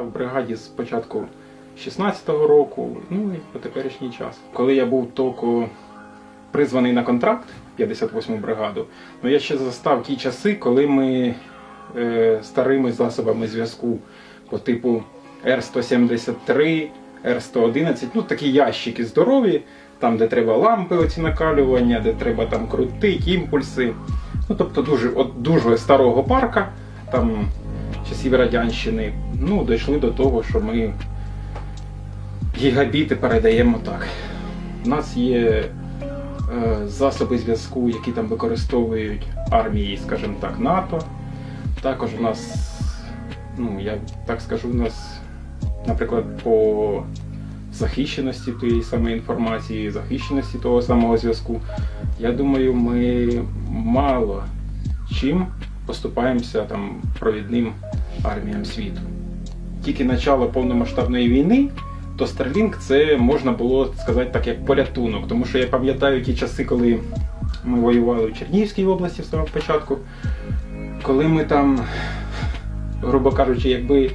В бригаді з початку 16-го року, ну і по теперішній час. Коли я був тільки призваний на контракт 58-му бригаду, ну я ще застав ті часи, коли ми е, старими засобами зв'язку по типу Р-173, Р-111, ну такі ящики здорові, там, де треба лампи оці накалювання, де треба там крутити, імпульси. Ну, тобто дуже, от, дуже старого парка, там часів Радянщини, ну, дійшли до того, що ми гігабіти передаємо так. У нас є е, засоби зв'язку, які там використовують армії, скажімо так, НАТО. Також у нас, ну, я так скажу, у нас, наприклад, по захищеності тієї самої інформації, захищеності того самого зв'язку, я думаю, ми мало чим поступаємося там провідним арміям світу. Тільки начало повномасштабної війни, то Starlink це можна було сказати так, як порятунок. Тому що я пам'ятаю ті часи, коли ми воювали в Чернігівській області з самого початку, коли ми там, грубо кажучи, якби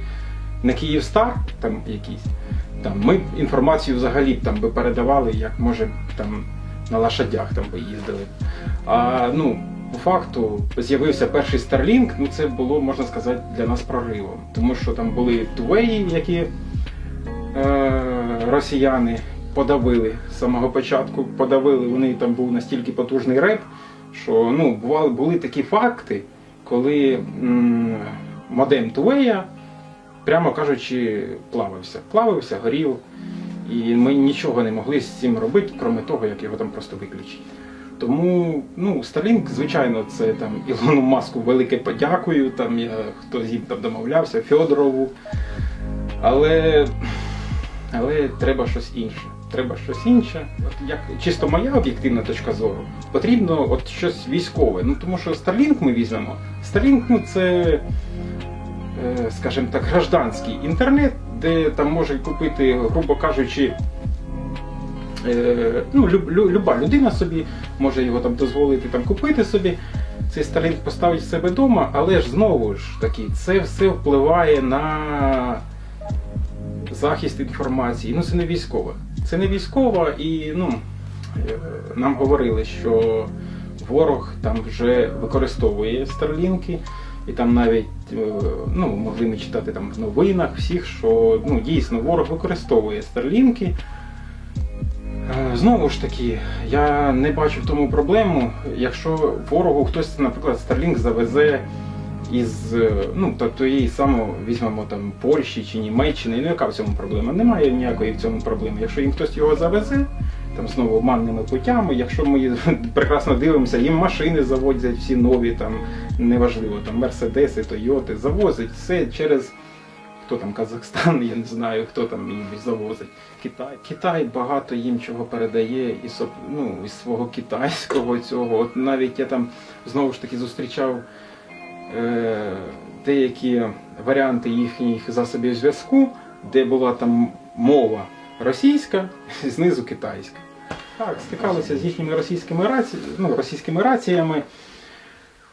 не Київстар там якийсь, там, ми інформацію взагалі там би передавали, як може там на лошадях там би їздили. А ну, по факту з'явився перший Starlink, ну це було, можна сказати, для нас проривом. Тому що там були тувеї, які е, росіяни подавили з самого початку. Подавили, вони там був настільки потужний реп, що ну, бували, були такі факти, коли м, модем Тувея, прямо кажучи, плавився. Плавився, горів. І ми нічого не могли з цим робити, крім того, як його там просто виключити. Тому ну, Starlink, звичайно, це там Ілону Маску велике подякую, там я хто з ним там домовлявся, Федорову. Але, але треба щось інше. Треба щось інше. От як чисто моя об'єктивна точка зору, потрібно от щось військове. Ну тому що Starlink ми візьмемо. Starlink, ну це, е, скажімо так, гражданський інтернет, де там може купити, грубо кажучи, ну, люб, лю- люба людина собі може його там дозволити там купити собі. Цей Starlink поставить в себе вдома, але ж знову ж таки, це все впливає на захист інформації. Ну, це не військова. Це не військова, і ну, е, нам говорили, що ворог там вже використовує старлінки, і там навіть е, ну, могли ми читати там в новинах всіх, що ну, дійсно ворог використовує старлінки. Е, Знову ж таки, я не бачу в тому проблему, якщо ворогу хтось, наприклад, Starlink завезе із е, ну, то, тієї самої, візьмемо там Польщі чи Німеччини, ну яка в цьому проблема? Немає ніякої в цьому проблеми. Якщо їм хтось його завезе, там знову обманними путями, якщо ми прекрасно дивимося, їм машини завозять всі нові, там неважливо, там Мерседеси, Тойоти, завозять все через хто там Казахстан, я не знаю, хто там їм завозить. Китай. Китай багато їм чого передає із, ну, із свого китайського цього. От навіть я там знову ж таки зустрічав е, деякі варіанти їхніх засобів зв'язку, де була там мова російська, знизу китайська. Так, стикалися з їхніми російськими раці... ну, російськими раціями.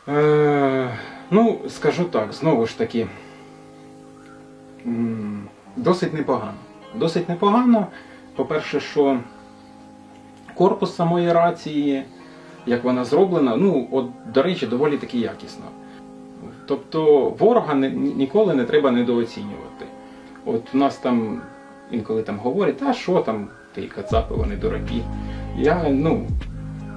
Е, ну, скажу так, знову ж таки, досить непогано. Досить непогано. По-перше, що корпус самої рації, як вона зроблена, ну, от, до речі, доволі таки якісно. Тобто ворога ні- ніколи не треба недооцінювати. От у нас там інколи там говорять, а що там, ти кацапи, вони дураки. Я ну,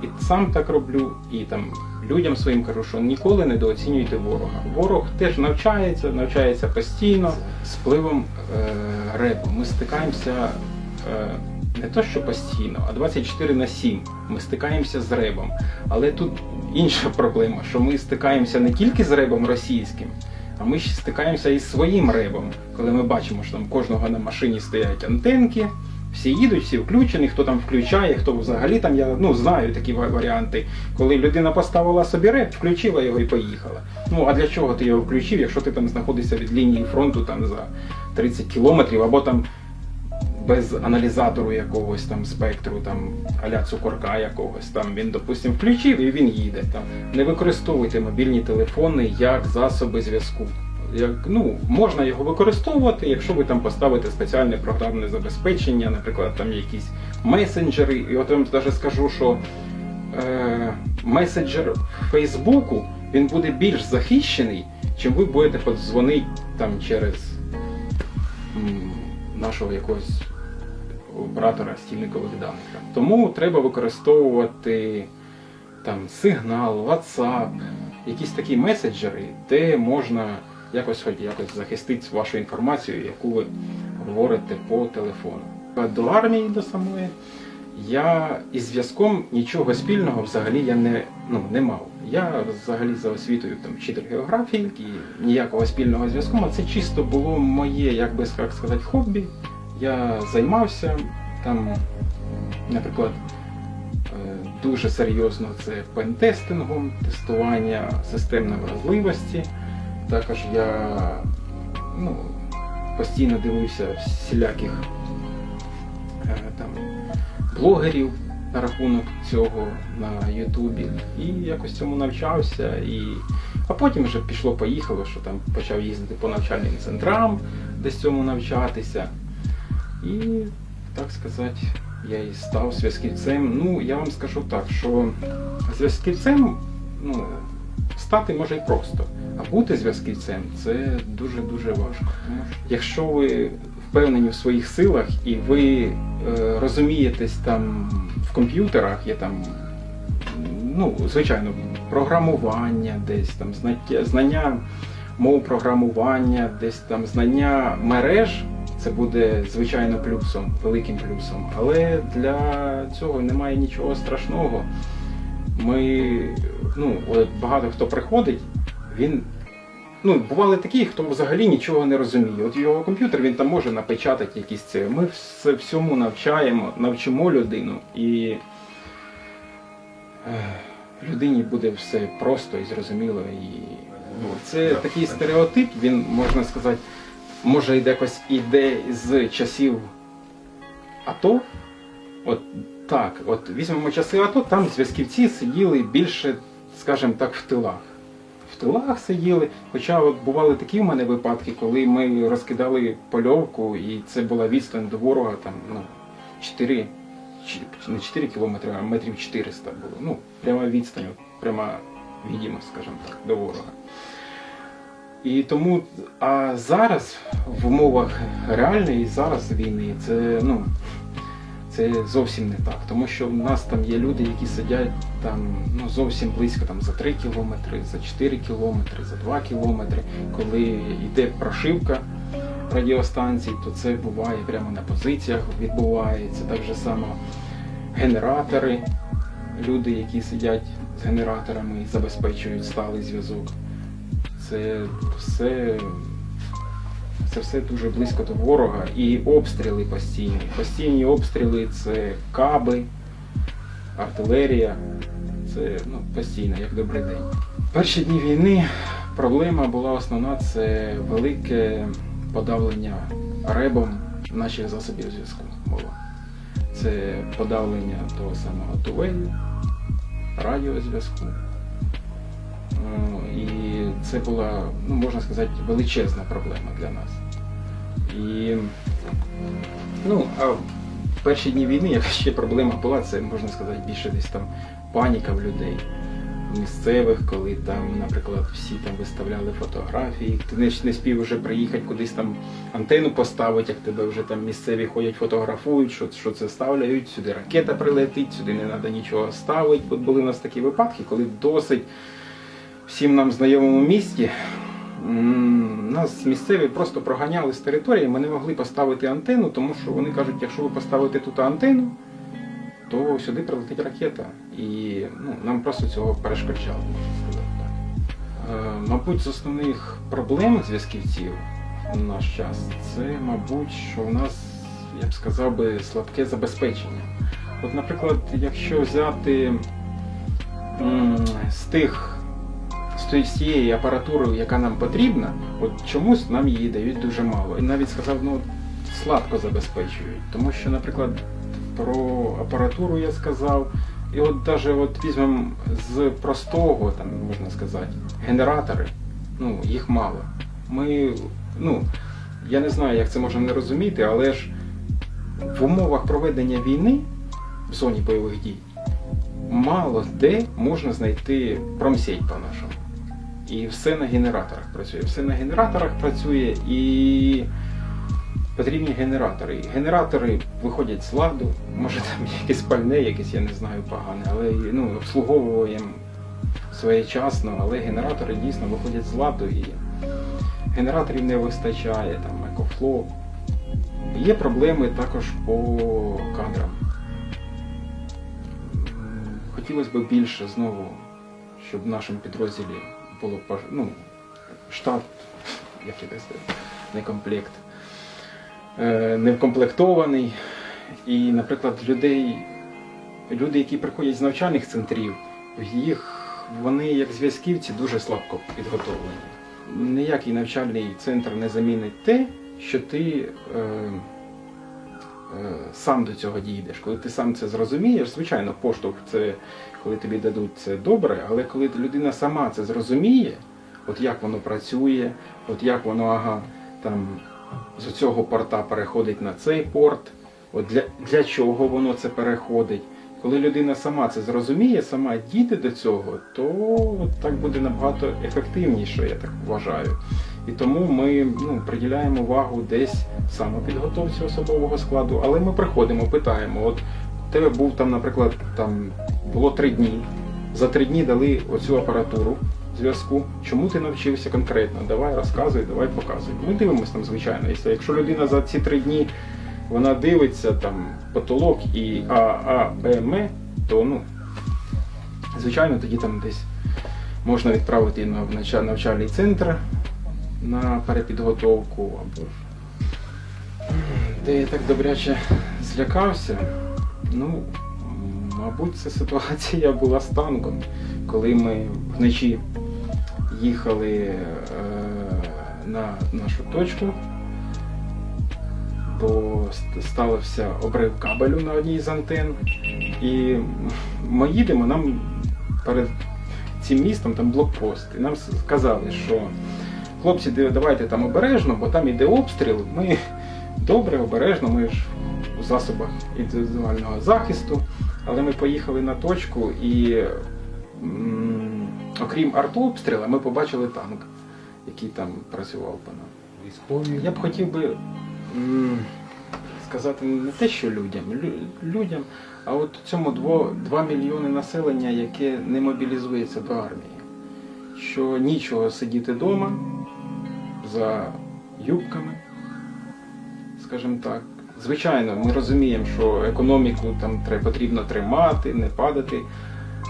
і сам так роблю, і там людям своїм кажу, що ніколи недооцінюйте ворога. Ворог теж навчається, навчається постійно з впливом е, репу. Ми стикаємося е, не то, що постійно, а 24 на 7. Ми стикаємося з ребом. Але тут інша проблема, що ми стикаємося не тільки з ребом російським, а ми ще стикаємося із своїм ребом, коли ми бачимо, що там кожного на машині стоять антенки. Всі їдуть, всі включені, хто там включає, хто взагалі там, я ну знаю такі варіанти. Коли людина поставила собі реп, включила його і поїхала. Ну а для чого ти його включив, якщо ти там знаходишся від лінії фронту там за 30 кілометрів, або там без аналізатору якогось там спектру, там аля цукорка якогось там він, допустим, включив і він їде. Там не використовуйте мобільні телефони як засоби зв'язку. Як, ну, можна його використовувати, якщо ви там поставите спеціальне програмне забезпечення, наприклад, там якісь месенджери. І от вам навіть скажу, що е, месенджер Фейсбуку він буде більш захищений, чим ви будете подзвонити там через м, нашого якогось оператора стільникових даних. Тому треба використовувати там сигнал, WhatsApp, якісь такі меседжери, де можна якось хоч якось захистити вашу інформацію, яку ви говорите по телефону. До армії до самої я із зв'язком нічого спільного взагалі я не, ну, не мав. Я взагалі за освітою там вчитель географії і ніякого спільного зв'язку. а Це чисто було моє, як би як сказати, хобі. Я займався там, наприклад, е, дуже серйозно це пентестингом, тестування системної вразливості. Також я ну, постійно дивився всіляких е, там, блогерів на рахунок цього на Ютубі. І якось цьому навчався. І... А потім вже пішло-поїхало, що там почав їздити по навчальним центрам, десь цьому навчатися. І, так сказати, я і став зв'язківцем. Ну, я вам скажу так, що зв'язківцем ну, стати може й просто. А бути зв'язківцем це дуже-дуже важко. Якщо ви впевнені в своїх силах і ви е, розумієтесь там в комп'ютерах, є там, ну, звичайно, програмування, десь там знаття, знання мов програмування, десь там знання мереж. Це буде звичайно плюсом, великим плюсом. Але для цього немає нічого страшного. Ми, ну, от багато хто приходить, він. Ну, бували такі, хто взагалі нічого не розуміє. От його комп'ютер він там може напечатати якісь це. Ми все всьому навчаємо, навчимо людину, і е, людині буде все просто і зрозуміло. І ну, це такий стереотип, він можна сказати, може якось іде з часів АТО. От так, от візьмемо часи АТО, там зв'язківці сиділи більше, скажімо так, в тилах. В тилах сиділи. Хоча от бували такі в мене випадки, коли ми розкидали польовку, і це була відстань до ворога там, ну, 4, не 4 кілометри, а метрів 400 було. Ну, пряма відстань, пряма відімость, скажімо так, до ворога. І тому, а зараз в умовах реальної зараз війни це ну це зовсім не так. Тому що в нас там є люди, які сидять там ну зовсім близько там за 3 кілометри, за 4 кілометри, за 2 кілометри. Коли йде прошивка радіостанцій, то це буває прямо на позиціях, відбувається так же само генератори, люди, які сидять з генераторами і забезпечують сталий зв'язок. Це все, це все дуже близько до ворога. І обстріли постійні. Постійні обстріли це каби, артилерія. Це ну, постійно, як добрий день. Перші дні війни проблема була основна це велике подавлення ребом наших засобів зв'язку. Було. Це подавлення того самого тувелю, радіозв'язку. Це була, ну можна сказати, величезна проблема для нас. І ну, а в перші дні війни, яка ще проблема була, це можна сказати більше десь там паніка в людей місцевих, коли там, наприклад, всі там виставляли фотографії, ти не, не спів вже приїхати кудись там антенну поставити, як тебе вже там місцеві ходять, фотографують, що, що це ставляють, сюди ракета прилетить, сюди не треба нічого ставити. От були у нас такі випадки, коли досить всім нам знайомому місті. Нас місцеві просто проганяли з території, ми не могли поставити антенну, тому що вони кажуть, якщо ви поставите тут антенну, то сюди прилетить ракета. І ну, нам просто цього сказати. Е, Мабуть, з основних проблем зв'язківців в наш час це, мабуть, що в нас, я б сказав би, слабке забезпечення. От, наприклад, якщо взяти з тих тої- апаратури, яка нам потрібна, от чомусь нам її дають дуже мало. І навіть сказав, ну слабко забезпечують. Тому що, наприклад, про апаратуру я сказав. І от навіть от візьмемо з простого, там можна сказати, генератори, ну їх мало. Ми, ну, я не знаю, як це можна не розуміти, але ж в умовах проведення війни в зоні бойових дій мало де можна знайти промсеть по-нашому. І все на генераторах працює. Все на генераторах працює і потрібні генератори. Генератори виходять з ладу, може там якесь пальне, якесь, я не знаю, погане, але ну, обслуговуємо своєчасно, але генератори дійсно виходять з ладу і генераторів не вистачає, там екофло. Є проблеми також по кадрам. Хотілося б більше знову, щоб в нашому підрозділі було пож- ну, штат, як це не комплект, е, не вкомплектований. І, наприклад, людей, люди, які приходять з навчальних центрів, їх вони як зв'язківці дуже слабко підготовлені. Ніякий навчальний центр не замінить те, що ти е, сам до цього дійдеш. Коли ти сам це зрозумієш, звичайно, поштовх це коли тобі дадуть це добре, але коли людина сама це зрозуміє, от як воно працює, от як воно ага, там з цього порта переходить на цей порт, от для, для чого воно це переходить. Коли людина сама це зрозуміє, сама дійде до цього, то так буде набагато ефективніше, я так вважаю. І тому ми ну, приділяємо увагу десь самопідготовці особового складу, але ми приходимо, питаємо, от тебе був там, наприклад, там було три дні. За три дні дали оцю апаратуру зв'язку. Чому ти навчився конкретно? Давай розказуй, давай показуй. Ми дивимося там, звичайно. Якщо- людина за ці три дні вона дивиться там потолок і А, А, Б, М, то ну, звичайно, тоді там десь можна відправити на навчальний центр на перепідготовку або ж. Де я так добряче злякався, ну, мабуть, це ситуація була з танком, коли ми вночі їхали е, на нашу точку, бо ст- стався обрив кабелю на одній з антен. І ми їдемо, нам перед цим містом там блокпост. І нам сказали, що хлопці, давайте там обережно, бо там іде обстріл. Ми добре, обережно, ми ж у засобах індивідуального захисту. Але ми поїхали на точку і м, окрім артобстріла, ми побачили танк, який там працював по нам. Військові. Я б хотів би м, сказати не те, що людям, лю- людям, а от цьому 2, мільйони населення, яке не мобілізується до армії. Що нічого сидіти вдома за юбками, скажімо так. Звичайно, ми розуміємо, що економіку там потрібно тримати, не падати.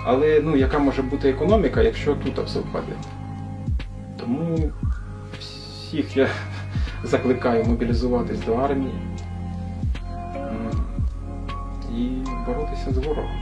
Але ну, яка може бути економіка, якщо тут все впаде? Тому всіх я закликаю мобілізуватись до армії і боротися з ворогом.